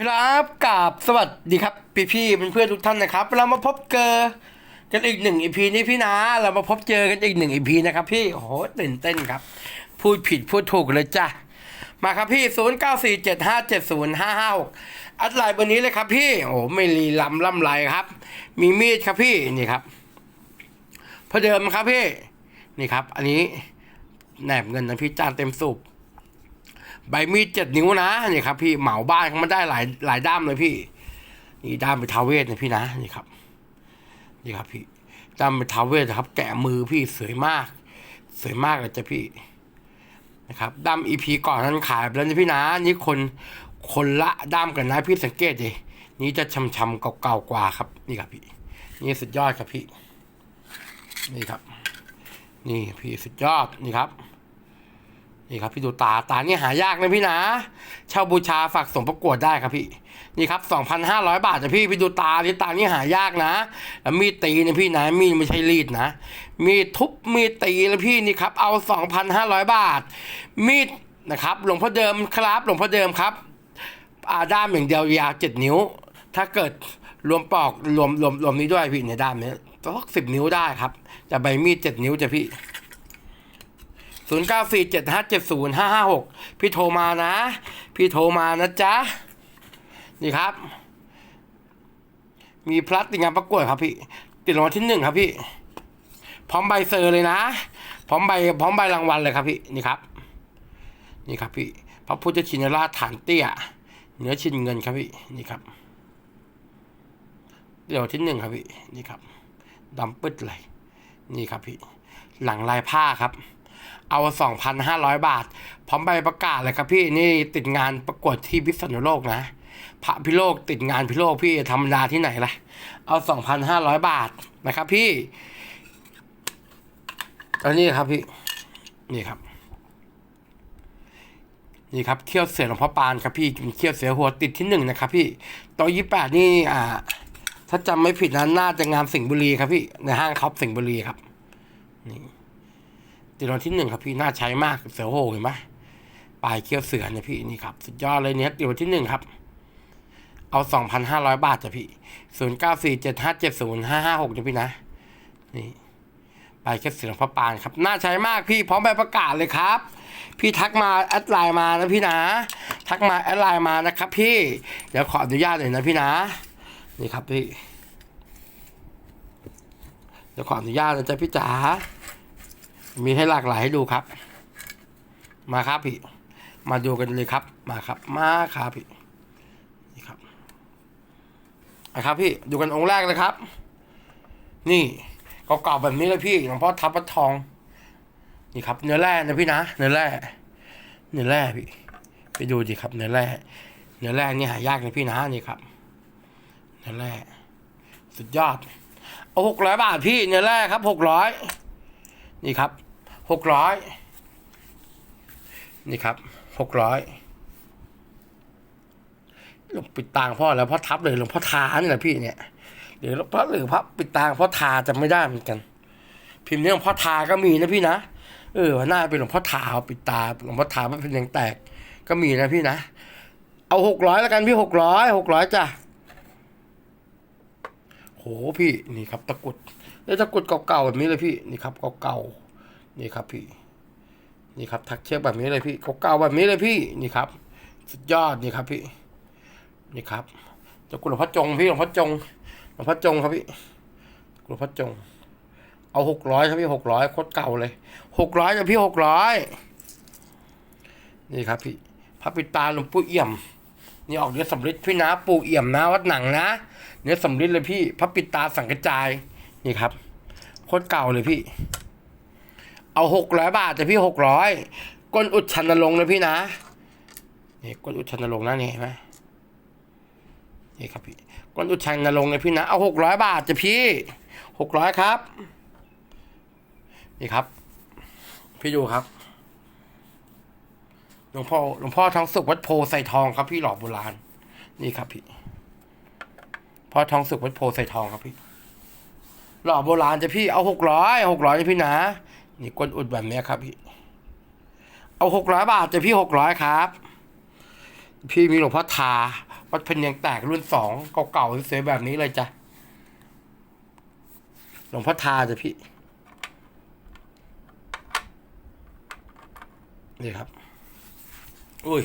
ครับกับสวัสดีครับ พี่พี่ๆเพื่อนทุกท่านนะครับ เรามาพบเจอกันอีกหนึ่งอีพีนี้พี่นะ เรามาพบเจอกันอีกหนึ่งอีพีนะครับ พี่โอ้โหตื่นเต้นครับ พูดผิดพูดถูกเลยจ้ะมาครับพี่ศูนย์เก้าสี่เจ็ดห้าเจ็ดศูนย์ห้าห้าอัดไลน์วันนี้เลยครับพี่ โอ้ไม่รีลำล่ำไรครับ มีมีดครับพี่นี่ครับพอเดิมครับพี่ นี่ครับ อันนี้แหนบเงินนะพี่จานเต็มสูบ ใบมีดเจ็ดนิ้วนะนี่ครับพี่เหมาบ้านเขามาได้หลายหลายด้ามเลยพี่ นี่ด้ามเป็นทาวเวสนะพี่นะนี่ครับ นี่ครับพี่ด้ามเป็นทาเวสครับ แกะมือพี่สวยมาก สวยมากเลยจ้ะพี่นะครับด้ามอีพีก่อนนั้นขายไปแล้วนะพี่นะนี่คนคนละด้ามกันนะพี่สังเกตดินี่จะช้ำๆเก่าๆกว่าครับ นี่ครับพี่ นี่สุดยอดครับพี่ นี่ครับ นี่พี่สุดยอดนี่ครับ นี่ครับพี่ดูตาตานี่หายากนะพี่นะเช่าบูชาฝากส่งประกวดได้ครับพี่ นี่ครับ 2,500 บาทนะพี่พี่ดูตาที่ตานี่หายากนะแล้วมีดตีนะพี่นะมีดไม่ใช่รีดนะ มีดทุบมีดตีนะพี่นี่ครับ เอา 2,500 บาท มีดนะครับ หลวงพ่อเดิมครับ หลวงพ่อเดิมครับ อาด้ามอย่างเดียวยาวเจ็ดนิ้ว ถ้าเกิดรวมปอกรวมรวมรวมนี้ด้วยพี่ในด้ามนี้สักสิบนิ้วได้ครับแต่ใบมีดเจ็ดนิ้วจะพี่ ศูนย์เก้าสี่เจ็ดห้าเจ็ดศูนย์ห้าห้าหกพี่โทรมานะ พี่โทรมานะจ๊ะ นี่ครับ มีพลัดติดงานประกวดครับพี่ ติดรางวัลที่หนึ่งครับพี่ พร้อมใบเซอร์เลยนะ พร้อมใบ พร้อมใบรางวัลเลยครับพี่ นี่ครับ นี่ครับพี่ พระพุทธชินราชฐานเตี้ย เนื้อชินเงินครับพี่ นี่ครับเดี๋ยวที่หนึ่งครับพี่ นี่ครับดำปึ๊ดเลย นี่ครับพี่ หลังลายผ้าครับ เอา 2,500 บาท พร้อมใบประกาศเลยครับพี่นี่ติดงานประกวดที่พิษณุโลกนะพระพิโลกติดงานพิโลกพี่ธรรมดาที่ไหนล่ะ เอา 2,500 บาทนะครับพี่ อันนี้ครับพี่ นี่ครับ นี่ครับเที่ยวเสือหลวงพ่อปานครับพี่เที่ยวเสือหัวติดที่หนึ่งนะครับพี่ตัวยี่แปดนี่อ่า ถ้าจำไม่ผิดนะน่าจะงานสิงห์บุรีครับพี่ในห้างครอปสิงห์บุรีครับนี่ ติดวัลที่หนึ่งครับพี่น่าใช้มากเสือโหเห็นไหมปลายเขี้ยวเสือเนี่ยพี่นี่ครับ สุดยอดเลยเนี่ยติดวัลที่หนึ่งครับ เอาสองพันห้าร้อยบาทจ้ะพี่ศูนย์เก้าสี่เจ็ดห้าเจ็ดศูนย์ห้าห้าหกจ้ะพี่นะ นี่ปลายเขี้ยวเสือพระปานครับน่าใช้มากพี่พร้อมใบประกาศเลยครับ พี่ทักมาแอดไลน์มานะพี่นะ ทักมาแอดไลน์มานะครับ พี่เดี๋ยวขออนุญาตเลยนะพี่นะ นี่ครับพี่เดี๋ยวขออนุญาตนะจ๊ะพี่จ๋า มีให้หลากหลายให้ดูครับ มาครับพี่ มาดูกันเลยครับ มาครับ มาครับพี่นี่ครับนะครับพี่ดูกันองค์แรกเลยครับ นี่เก่าๆแบบนี้เลยพี่หลวงพ่อทับพรทอง นี่ครับ เนื้อแร่นะพี่นะเนื้อแร่เนื้อแร่พี่ ไปดูดิครับ เนื้อแร่เนื้อแร่นี่หายากนะพี่นะนี่ครับ เนื้อแร่สุดยอดเอาหกร้อยบาทพี่เนื้อแร่ครับหกร้อยนี่ครับ หกร้อยนี่ครับหกร้อยหลวงปิดตางพ่อแล้วพ่อทับเลยหลวงพ่อทานี่แหละพี่เนี่ยหรือพระหรือพระปิดตางพ่อทาจะไม่ได้เหมือนกัน พิมพ์นี้หลวงพ่อทาก็มีนะพี่นะเออว่าน่าเป็นหลวงพ่อทาเอาปิดตาหลวงพ่อทาพระพิมพ์ยังแตก ก็มีนะพี่นะเอาหกร้อยแล้วกันพี่หกร้อยหกร้อยจ้ะโหพี่นี่ครับตะกุดนี่ตะกุดเก่าๆแบบนี้เลยพี่นี่ครับเก่าๆ นี่ครับพี่ นี่ครับทักเชือกแบบนี้เลยพี่เก่าแบบนี้เลยพี่ นี่ครับ สุดยอดนี่ครับพี่ นี่ครับตะกรุดหลวพ่อจงพี่หลวงพ่อจงหลวงพ่อจงครับพี่หลวพ่อจง เอาหกร้อยครับพี่หกร้อยโคตรเก่าเลยหกร้อยกับพี่หกร้อยนี่ครับพี่พระปิตาหลวงปู่เอี่ยม นี่ออกเนื้อสำริดพี่นะปู่เอี่ยมนะวัดหนังนะเนื้อสำริดเลยพี่พระปิตาสังกระจาย นี่ครับโคตรเก่าเลยพี่ เอาหกร้อยบาทแต่พี่หกร้อยก้นอุดชันนรงนะพี่นะนี่ก้นอุดชันนรงนะนี่เห็นไหมนี่ครับพี่ก้นอุดชันนรงนะพี่นะเอาหกร้อยบาทจะพี่หกร้อยครับ นี่ครับ พี่ดูครับหลวงพ่อหลวงพ่อทองสุขวัดโพใส่ทองครับพี่หล่อโบราณ นี่ครับพี่พ่อทองสุขวัดโพใส่ทองครับพี่หล่อโบราณจะพี่เอาหกร้อยหกร้อยจะพี่นะ นี่ก้นอุดแบบนี้ครับพี่ เอาหกร้อยบาทจะพี่หกร้อยครับ พี่มีหลวงพ่อทา วัดเพนยังแตกรุ่นสองเก่าๆสวยๆแบบนี้เลยจ้ะ หลวงพ่อทาจ้ะพี่ นี่ครับ อุ้ย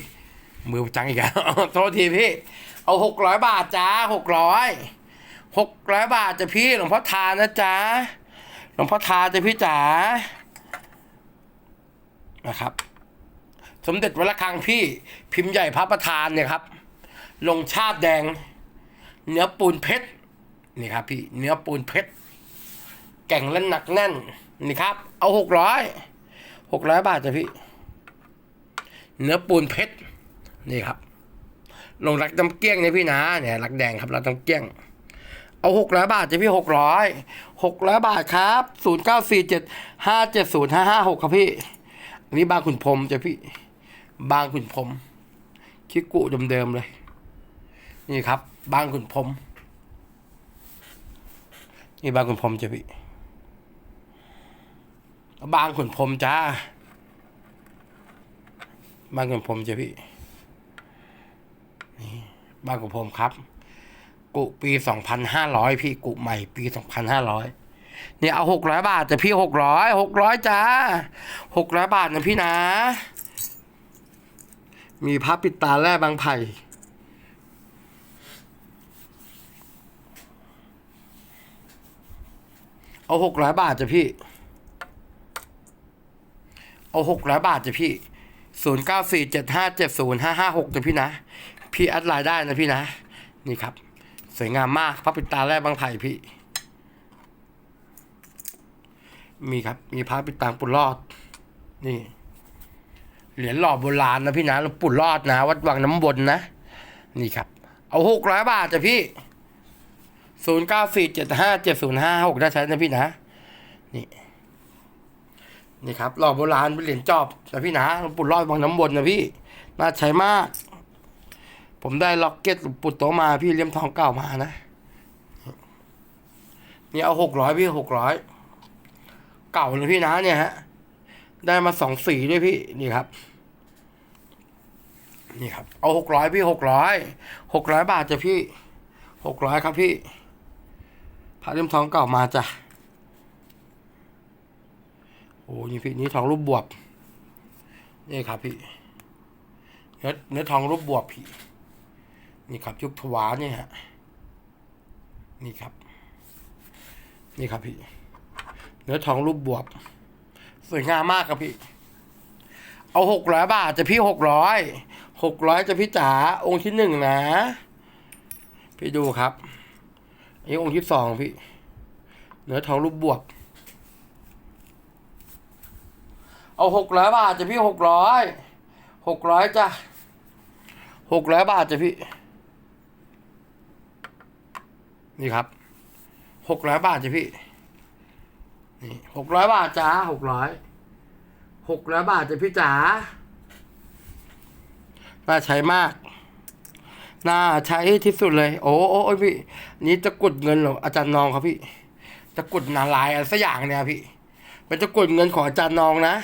มือจังอีกแล้วโทษทีพี่ เอาหกร้อยบาทจ้าหกร้อยหกร้อยบาทจ้ะพี่หลวงพ่อทานะจ๊ะหลวงพ่อทาจ้ะพี่จ๋า นะครับ สมเด็จวัดระฆังพี่พิมพ์ใหญ่พระประธานเนี่ยครับ ลงชาติแดง เนื้อปูนเพชรนี่ครับพี่เนื้อปูนเพชรแก่งและหนักแน่นนี่ครับ เอาหกร้อยหกร้อยบาทจ้ะพี่ เนื้อปูนเพชรนี่ครับ ลงรักน้ำเกี้ยงเนี่ยพี่นะเนี่ยรักแดงครับรักน้ำเกี้ยง เอาหกร้อยบาทจ้ะพี่หกร้อยหกร้อยบาทครับศูนย์เก้าสี่เจ็ดห้าเจ็ดศูนย์ห้าห้าหกครับพี่ อันนี้บางขุนพรมจะพี่ บางขุนพรมคิกุเดิมๆเลย นี่ครับ บางขุนพรมนี่บางขุนพรมจะพี่ บางขุนพรมจ้า บางขุนพรมจะพี่ นี่บางขุนพรมครับ กุปีสองพันห้าร้อยพี่กุใหม่ปีสองพันห้าร้อย เนี่ยเอาหกร้อยบาทแต่พี่หกร้อยหกร้อยจ้าหกร้อยบาทนะพี่นะ มีพระปิดตาแร่บางไผ่เอาหกร้อยบาทจ้ะพี่ เอาหกร้อยบาทจ้ะพี่ศูนย์เก้าสี่เจ็ดห้าเจ็ดศูนย์ห้าห้าหกจ้ะพี่นะ พี่แอดไลน์ได้นะพี่นะ นี่ครับ สวยงามมากพระปิดตาแร่บางไผ่พี่ มีครับ มีพระปิดตาปุรอด นี่ เหรียญหล่อโบราณนะพี่นะหลวงปู่รอดนะวัดวังน้ำวนนะ นี่ครับ เอาหกร้อยบาทจ้ะพี่ศูนย์เก้าสี่เจ็ดห้าเจ็ดศูนย์ห้าหกได้ใช้นะพี่นะ นี่ นี่ครับหล่อโบราณเป็นเหรียญจอบนะพี่นะหลวงปู่รอดวังน้ำวนนะพี่ น่าใช้มาก ผมได้ล็อกเก็ตหลวงปู่โตมาพี่เลี่ยมทองเก่ามานะ นี่เอาหกร้อยพี่หกร้อย เก่าเลยพี่นะเนี่ยฮะ ได้มาสองสีด้วยพี่นี่ครับ นี่ครับ เอาหกร้อยพี่หกร้อยหกร้อยบาทจ้ะพี่หกร้อยครับพี่พระเล่มทองเก่ามาจ้ะโอ้นี่พี่นี่ทองรูปบวบนี่ครับพี่เนื้อเนื้อทองรูปบวบพี่ นี่ครับยุคถวาเนี่ยฮะนี่ครับ นี่ครับพี่ เนื้อทองรูปบวบสวยงามมากครับพี่ เอาหกร้อยบาทจะพี่หกร้อยหกร้อยจะพี่จ๋าองค์ที่หนึ่งนะ พี่ดูครับอันนี้องค์ที่สองพี่ เนื้อทองรูปบวบเอาหกร้อยบาทจะพี่หกร้อยหกร้อยจ้ะหกร้อยบาทจะพี่ นี่ครับหกร้อยบาทจ้ะพี่ นี่หกร้อยบาทจ้าหกร้อยหกร้อยบาทจ้ะพี่จ๋าน่าใช้มาก น่าใช้ที่สุดเลย โอ้โอ้โอ้ยพี่ นี่ตะกดเงินหรออาจารย์นองครับพี่ตะกดนาลายอะไรสักอย่างเนี่ยพี่ เป็นตะกดเงินของอาจารย์นองนะ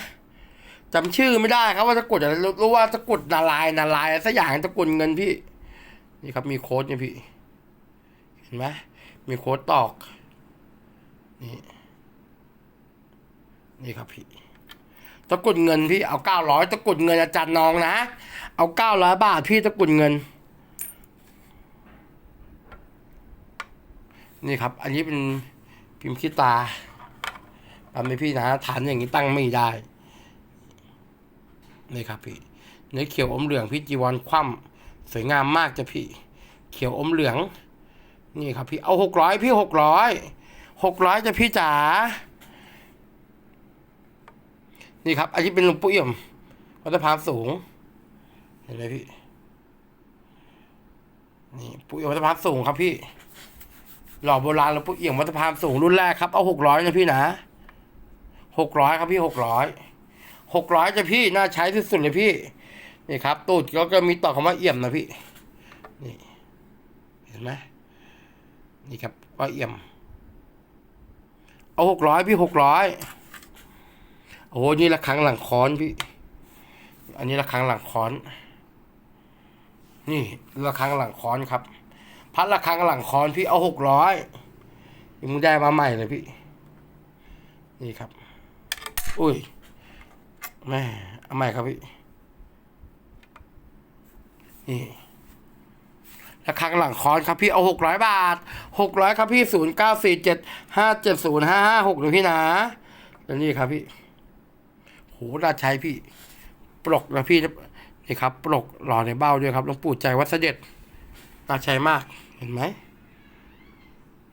จำชื่อไม่ได้ครับว่าตะกดอะไรรู้ว่าตะกดนาลายนาลายอะไรสักอย่างตะกดเงินพี่ นี่ครับมีโค้ดเนี่ยพี่ เห็นไหมมีโค้ดตอก นี่ นี่ครับพี่ตะกุดเงินพี่เอาเก้าร้อยตะกุดเงินอาจารย์น้องนะ เอาเก้าร้อยบาทพี่ตะกุดเงิน นี่ครับ อันนี้เป็นพิมพ์ขี้ตาทำให้พี่นะฐานอย่างนี้ตั้งไม่ได้นี่ครับพี่เนื้อเขียวอมเหลืองพี่จีวรคว่ำสวยงามมากจ้ะพี่ เขียวอมเหลือง นี่ครับพี่เอาหกร้อยพี่หกร้อยหกร้อยจะพี่จ๋า นี่ครับ อันนี้เป็นหลวงปู่เอี่ยม วัดพานสูง เห็นไหมพี่ นี่ปู่เอี่ยมวัดพานสูงครับพี่ หล่อโบราณหลวงปู่เอี่ยมวัดพานสูงรุ่นแรกครับ เอาหกร้อยนะพี่นะหกร้อยครับพี่หกร้อยหกร้อยจะพี่น่าใช้ที่สุดเลยพี่ นี่ครับ ตูดก็ก็มีต่อคำว่าเอี่ยมนะพี่ นี่ เห็นไหมนี่ครับว่าเอี่ยม เอาหกร้อยพี่หกร้อย โอ้โหนี่ละครั้งหลังค้อนพี่ อันนี้ละครั้งหลังค้อน นี่ระฆังหลังค้อนครับ พัดระฆังหลังค้อนพี่เอาหกร้อยมึงได้มาใหม่เลยพี่ นี่ครับ อุ้ยแม่เอาใหม่ครับพี่ นี่ระฆังหลังคอนครับพี่เอาหกร้อยบาทหกร้อยครับพี่ศูนย์เก้าสี่เจ็ดห้าเจ็ดศูนย์ห้าห้าหกนะพี่นะแล้วนี่ครับพี่ หน่าใช้พี่ ปลกนะพี่นี่ครับ ปลกหล่อในเบ้าด้วยครับหลวงปู่ใจวัดเสด็จน่าใช้มาก เห็นไหม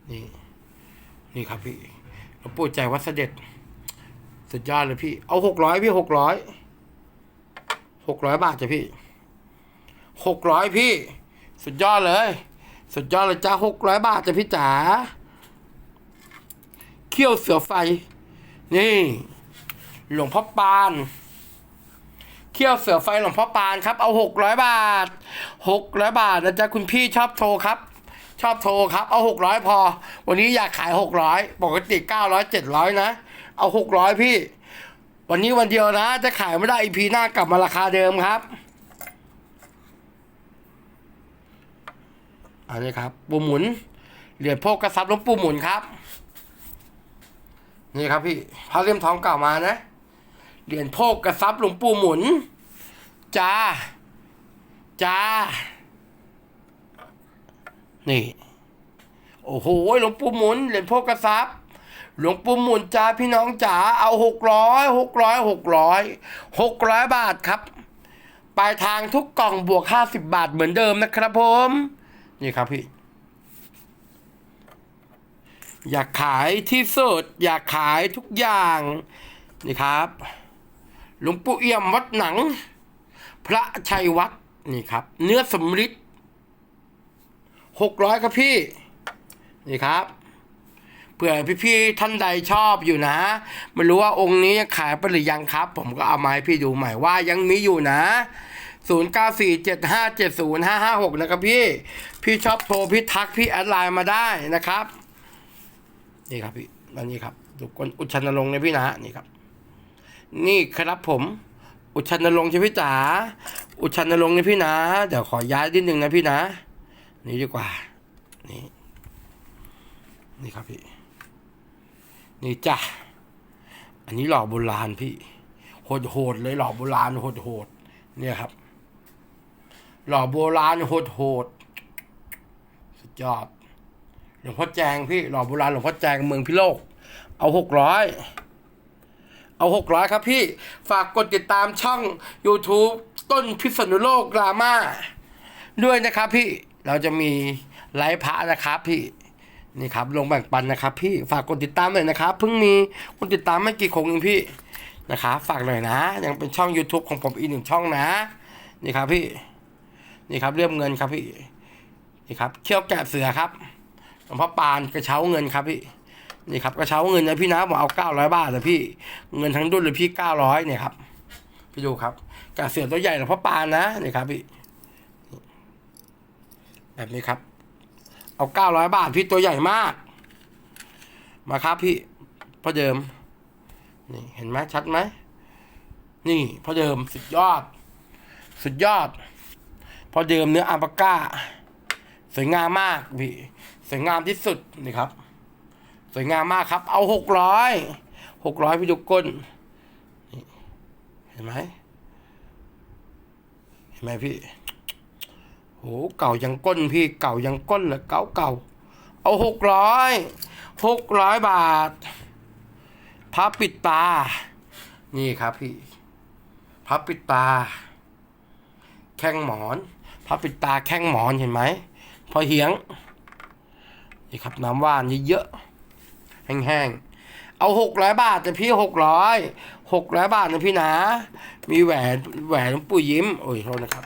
นี่นี่ครับพี่หลวงปู่ใจวัดเสด็จ สุดยอดเลยพี่ เอาหกร้อยพี่หกร้อยหกร้อยบาทจ้ะพี่หกร้อยพี่ สุดยอดเลย สุดยอดเลยจ้าหกร้อยบาทจ้ะพี่จ๋าเขี้ยวเสือไฟ นี่ หลวงพ่อปาน เขี้ยวเสือไฟหลวงพ่อปานครับ เอาหกร้อยบาทหกร้อยบาทนะจ๊ะคุณพี่ชอบโทรครับ ชอบโทรครับ เอาหกร้อยพอ วันนี้อยากขายหกร้อยปกติเก้าร้อยเจ็ดร้อยนะ เอาหกร้อยพี่ วันนี้วันเดียวนะ จะขายไม่ได้อีพีหน้ากลับมาราคาเดิมครับอันนี้ครับปูหมุนเหรียญโพกกระซับลงปูหมุนครับ นี่ครับพี่พระเลี่ยมทองเก่ามานะ เหรียญโพกกระซับหลวงปู่หมุนจ้าจ้า นี่ โอ้โหหลวงปู่หมุนเหรียญโพกกระซับหลวงปู่หมุนจ้าพี่น้องจ๋าเอาหกร้อยหกร้อยหกร้อยหกร้อยบาทครับปลายทางทุกกล่องบวกห้าสิบบาทเหมือนเดิมนะครับผม นี่ครับพี่อยากขายที่สุดอยากขายทุกอย่าง นี่ครับ หลวงปู่เอี่ยมวัดหนัง พระชัยวัดนี่ครับ เนื้อสำริดหกร้อยครับพี่ นี่ครับเผื่อพี่ๆท่านใดชอบอยู่นะ ไม่รู้ว่าองค์นี้ยังขายไปหรือยังครับ ผมก็เอามาให้พี่ดูใหม่ว่ายังมีอยู่นะ0 9 4 7 5 7 0 5 5 6 นะครับพี่ พี่ชอบโทรพี่ทักพี่แอดไลน์มาได้นะครับ นี่ครับพี่อันนี้ครับดูกนอุชันนรงค์นะพี่นะนี่ครับ นี่ครับผม อุชันนรงค์ใช่พี่จ๋าอุชันนรงค์นี่พี่นะ เดี๋ยวขอย้ายนิดนึงนะพี่นะ นี่ดีกว่า นี่นี่ครับพี่ นี่จ้ะ อันนี้หล่อโบราณพี่โหดโหดเลยหล่อโบราณโหดโหดเนี่ยครับ หล่อโบราณโหดโหดสุดยอดหลวงพ่อแจงพี่หล่อโบราณหลวงพ่อแจงเมืองพิโลก เอาหกร้อย เอาหกร้อยครับพี่ ฝากกดติดตามช่อง YouTube ต้นพิษณุโลกดราม่าด้วยนะครับพี่เราจะมีไลฟ์พระนะครับพี่นี่ครับลงแบ่งปันนะครับพี่ฝากกดติดตามหน่อยนะครับเพิ่งมีคนติดตามไม่กี่คงเองพี่นะครับฝากหน่อยนะ ยังเป็นช่อง YouTube ของผมอีกหนึ่งช่องนะ นี่ครับพี่ นี่ครับเรียบเงินครับพี่ นี่ครับเขี้ยวแกะเสือครับหลวงพ่อปานกระเช้าเงินครับพี่ นี่ครับกระเช้าเงินนะพี่นะผมเอาเก้าร้อยบาทนะพี่เงินทั้งดุลเลยพี่เก้าร้อยเนี่ยครับพี่ดูครับกระเสือตัวใหญ่หลวงพ่อปานนะนี่ครับพี่แบบนี้ครับ เอาเก้าร้อยบาทพี่ตัวใหญ่มาก มาครับพี่พ่อเดิม นี่เห็นไหมชัดไหมนี่พ่อเดิมสุดยอด สุดยอดพ่อเดิมเนื้ออัลปาก้า สวยงามมากพี่สวยงามที่สุดนี่ครับ สวยงามมากครับ เอาหกร้อยหกร้อยพี่ดูก้นนี่เห็นไหมเห็นไหมพี่โหเก่ายังก้นพี่เก่ายังก้นเลยเก่าเก่าเอาหกร้อยหกร้อยบาทพับปิดตา นี่ครับพี่พับปิดตา แข้งหมอนพับปิดตาแข้งหมอนเห็นไหมพอเหียงนี่ครับน้ำว่านเยอะๆ แห้งๆ เอาหกร้อยบาทแต่พี่หกร้อยหกร้อยบาทนะพี่นะ มีแหวนแหวนหลวงปู่ยิ้ม โอ้ยโทษนะครับ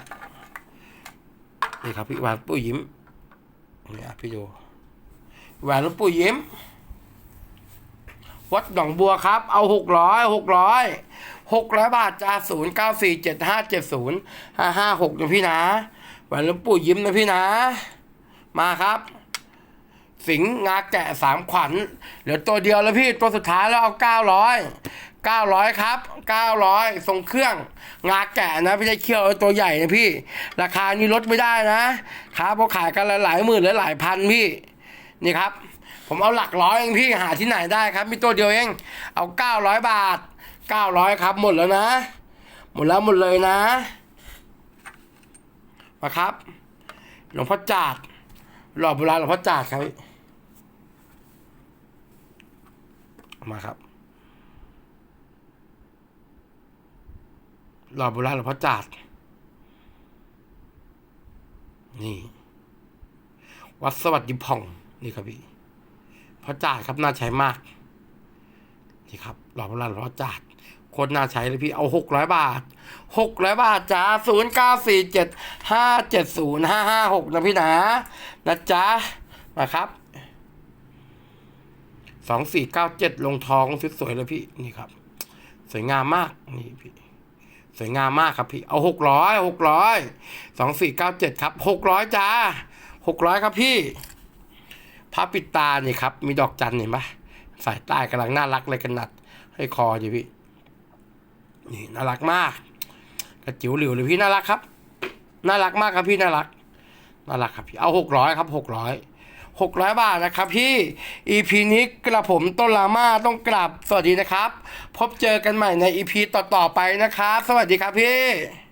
นี่ครับพี่แหวนปู่ยิ้มนี่อะพี่ดูแหวนหลวงปู่ยิ้ม วัดหนองบัวครับ เอาหกร้อยหกร้อยหกร้อยบาทจ้าศูนย์เก้าสี่เจ็ดห้าเจ็ดศูนย์ห้าห้าหกนะพี่นะแหวนหลวงปู่ยิ้มนะพี่นะ มาครับ สิงห์งาแกะสามขวัญเหลือตัวเดียวแล้วพี่ตัวสุดท้ายแล้วเอาเก้าร้อยเก้าร้อยครับเก้าร้อยทรงเครื่อง งาแกะนะไม่ใช่เคี่ยวตัวใหญ่นะพี่ ราคานี้ลดไม่ได้นะครับเพราะขายกันหลายหมื่นหลายพันพี่นี่ครับ ผมเอาหลักร้อยเองพี่หาที่ไหนได้ครับ มีตัวเดียวเองเอาเก้าร้อยบาทเก้าร้อยครับ หมดแล้วนะ หมดแล้วหมดเลยนะมาครับ หลวงพ่อจาดหล่อโบราณหลวงพ่อจาดครับพี่ มาครับหล่อโบราณหลวงพ่อจาดนี่ วัดสวัสดิพอง นี่ครับพี่พ่อจาดครับน่าใช้มาก นี่ครับหล่อโบราณหลวงพ่อจาดโคตรน่าใช้เลยพี่เอาหกร้อยบาทหกร้อยบาทจ้าศูนย์เก้าสี่เจ็ดห้าเจ็ดศูนย์ห้าห้าหกนะพี่นะนะจ๊ะมาครับ สองสี่เก้าเจ็ดลงทองสวยๆเลยพี่นี่ครับ สวยงามมากนี่พี่สวยงามมากครับพี่ เอาหกร้อยหกร้อยสองสี่เก้าเจ็ดครับหกร้อยจ้าหกร้อยครับพี่พระปิดตานี่ครับ มีดอกจันเห็นปะสายใต้กำลังน่ารักเลยกันหนัด ให้คออยู่พี่ นี่น่ารักมากกระจิ๋วหลิวเลยพี่น่ารักครับ น่ารักมากครับพี่น่ารักน่ารักครับพี่เอาหกร้อยครับหกร้อย หกร้อยบาทนะครับพี่ EP นี้กระผมต้นลาม่าต้องกลับสวัสดีนะครับ พบเจอกันใหม่ใน EP ต่อๆไปนะครับ สวัสดีครับพี่